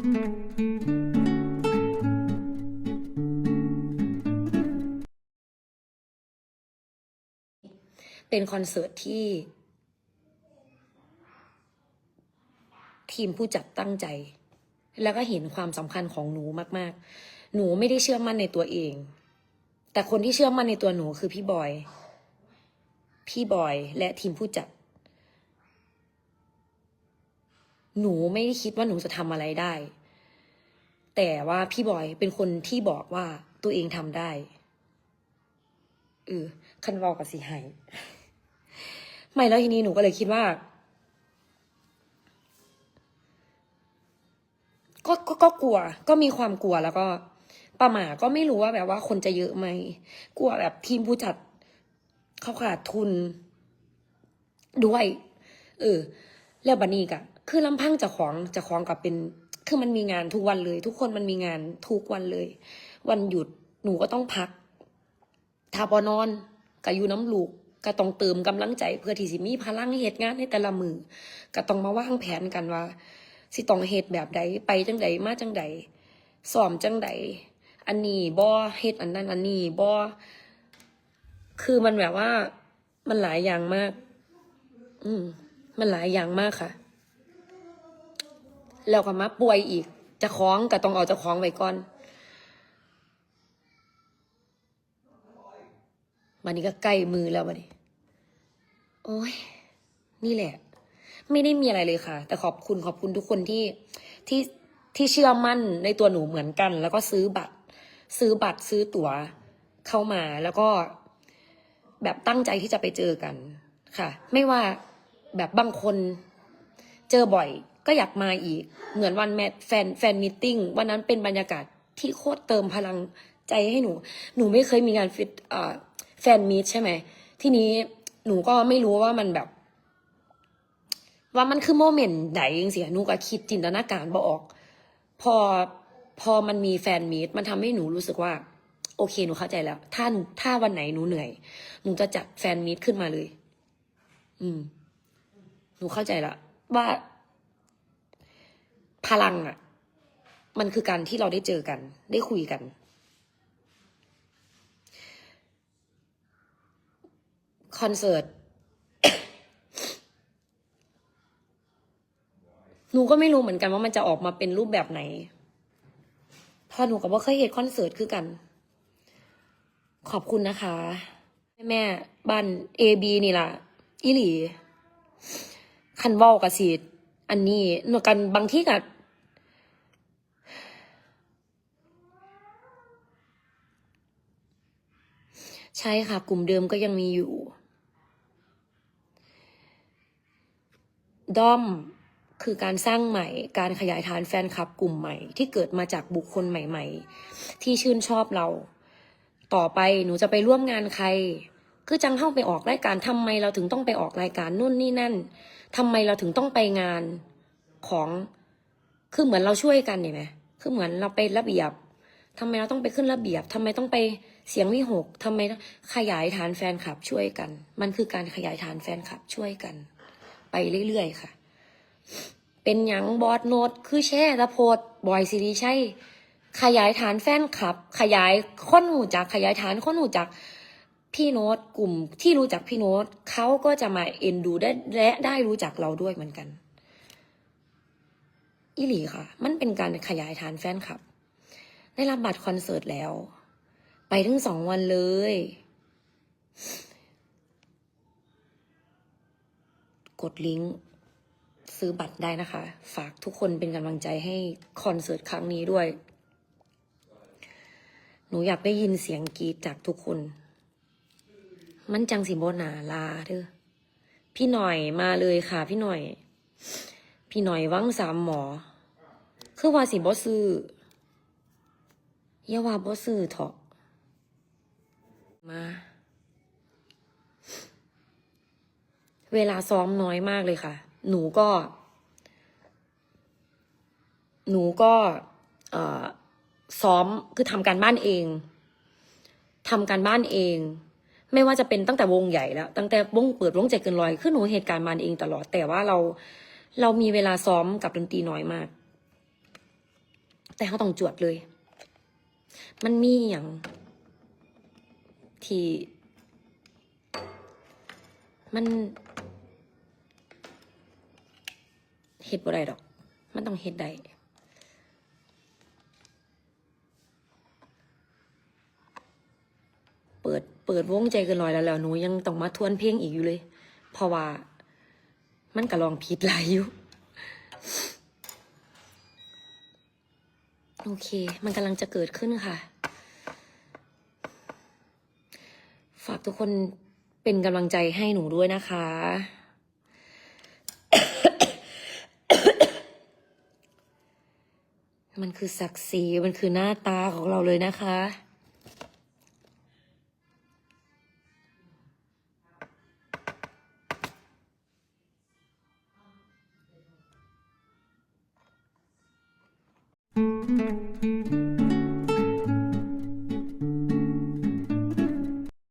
เป็นคอนเสิร์ตที่ ทีมผู้จัดตั้งใจ แล้วก็เห็นความสำคัญของหนูมาก ๆ หนูไม่ได้เชื่อมั่นในตัวเอง แต่คนที่เชื่อมั่นในตัวหนูคือพี่บอย พี่บอยและทีมผู้จัด หนูไม่ได้คิดว่าหนูจะทำอะไรได้ แต่ว่าพี่บอยเป็นคนที่บอกว่าตัวเองทำได้เออคันวากับสีไห้ไม่แล้วทีนี้หนูก็เลยคิดว่า ก็ก็ก็กลัว ก็มีความกลัวแล้วก็ประหมาก็ไม่รู้ว่าแบบว่าคนจะเยอะไหมกลัวแบบทีมผู้จัดเขาขาดทุนด้วย เออ แล้วบันนี้กะคือลำพังจะของจะของกับเป็น คือมันมีงานทุกวันเลย ทุกคนมันมีงานทุกวันเลย วันหยุดหนูก็ต้องพักถ้าบอนอนก็อยู่น้ำลูกก็ต้องเติมกำลังใจ เพื่อที่สิมีพลังเหตุงานในแต่ละมือก็ต้องมาวางแผนกันว่า สิต้องเหตุแบบใดไปจังใดมาจังใดสอมจังใดอันนี้บ่เฮ็ดอันนั้นอันนี้บ่คือมันแบบว่ามันหลายอย่างมาก อืม มันหลายอย่างมากค่ะ แล้วก็มาป่วยอีก จะคล้องก็ต้องเอาจะคล้องไว้ก่อนวันนี้ก็ใกล้มือแล้ววันนี้ โอ้ย นี่แหละ ไม่ได้มีอะไรเลยค่ะ แต่ขอบคุณขอบคุณทุกคนที่ที่ที่เชื่อมั่นในตัวหนูเหมือนกัน แล้วก็ซื้อบัตร ซื้อบัตรซื้อตั๋วเข้ามาแล้วก็แบบตั้งใจที่จะไปเจอกันค่ะ ไม่ว่า แบบบางคนเจอบ่อยก็อยากมาอีก เหมือนวันแมทแฟนแฟนมิทติ้งวันนั้นเป็นบรรยากาศที่โคตรเติมพลังใจให้หนู หนูไม่เคยมีงานฟิตแฟนมีตใช่ไหม ทีนี้หนูก็ไม่รู้ว่ามันแบบ ว่ามันคือโมเมนต์ไหนเองเสียหนูก็คิดจินตนาการบออกพอพอมันมีแฟนมีตมันทำให้หนูรู้สึกว่า โอเคหนูเข้าใจแล้ว ถ้าหนูถ้าวันไหนหนูเหนื่อย หนูจะจัดแฟนมีตขึ้นมาเลย อืม หนูเข้าใจแล้วว่า พลังอะ มันคือการที่เราได้เจอกัน ได้คุยกัน คอนเสิร์ตหนูก็ไม่รู้เหมือนกันว่ามันจะออกมาเป็นรูปแบบไหนเพอหนูกับว่าเคยเห็นคอนเสิร์ตคือกัน ขอบคุณนะคะ แม่บ้านเอบีนี่ล่ะ อีหลี คันเว้ากับสีอันนี้หนูกันบางที่กับใช่ค่ะ กลุ่มเดิมก็ยังมีอยู่ด้อมคือการสร้างใหม่ การขยายฐานแฟนคลับกลุ่มใหม่ ที่เกิดมาจากบุคคลใหม่ ๆ ที่ชื่นชอบเรา ต่อไปหนูจะไปร่วมงานใคร คือจังเข้าไปออกรายการทำไมเราถึงต้องไปออกรายการนู่นนี่นั่นทำไมเราถึงต้องไปงานของ คือเหมือนเราช่วยกันเนี่ยไหมคือเหมือนเราไประเบียบทำไมเราต้องไปขึ้นระเบียบทำไมต้องไปเสียงวิหกทำไมขยายฐานแฟนคลับช่วยกัน มันคือการขยายฐานแฟนคลับช่วยกัน ไปเรื่อยๆค่ะ เป็นหยังบอสโนดคือแช่ตะโพดบอยซีรีใช่ขยายฐานแฟนคลับ ขยายคนหูจัก ขยายฐานคนหูจัก พี่โน้ตกลุ่มที่รู้จักพี่โน้ตเขาก็จะมาเอ็นดูได้และได้รู้จักเราด้วยเหมือนกันอีหลีค่ะ มันเป็นการขยายฐานแฟนคลับ ได้รับบัตรคอนเสิร์ตแล้ว ไปถึงสองวันเลย กดลิงก์ซื้อบัตรได้นะคะ ฝากทุกคนเป็นกำลังใจให้คอนเสิร์ตครั้งนี้ด้วย หนูอยากได้ยินเสียงกรีดจากทุกคน มันจังสิโบหนาลาเด้อพี่หน่อยมาเลยค่ะ พี่หน่อย พี่หน่อยวังสามหมอ คือว่าสิบ่ซื้ออย่าว่าบ่ซื้อเถอะมา เวลาซ้อมน้อยมากเลยค่ะ หนูก็ หนูก็เอ่อซ้อมคือทำการบ้านเองทำการบ้านเอง ไม่ว่าจะเป็นตั้งแต่วงใหญ่แล้ว ตั้งแต่วงเปิดวงใจเกินร้อยคือหนูเหตุการณ์มันเองตลอด แต่ว่าเราเรามีเวลาซ้อมกับดนตรีน้อยมาก แต่เขาต้องจวดเลย มันมีอย่างที่ มันเฮ็ดบ่ได้ดอก มันต้องเฮ็ดได้ ปิด เปิดวงใจเกินร้อยแล้วแล้วหนูยังต้องมาทวนเพลงอีกอยู่เลย เพราะว่า มันก็ลองผิดหลายอยู่โอเค มันกำลังจะเกิดขึ้นค่ะ ฝากทุกคนเป็นกำลังใจให้หนูด้วยนะคะ มันคือศักดิ์ศรี มันคือหน้าตาของเราเลยนะคะ Música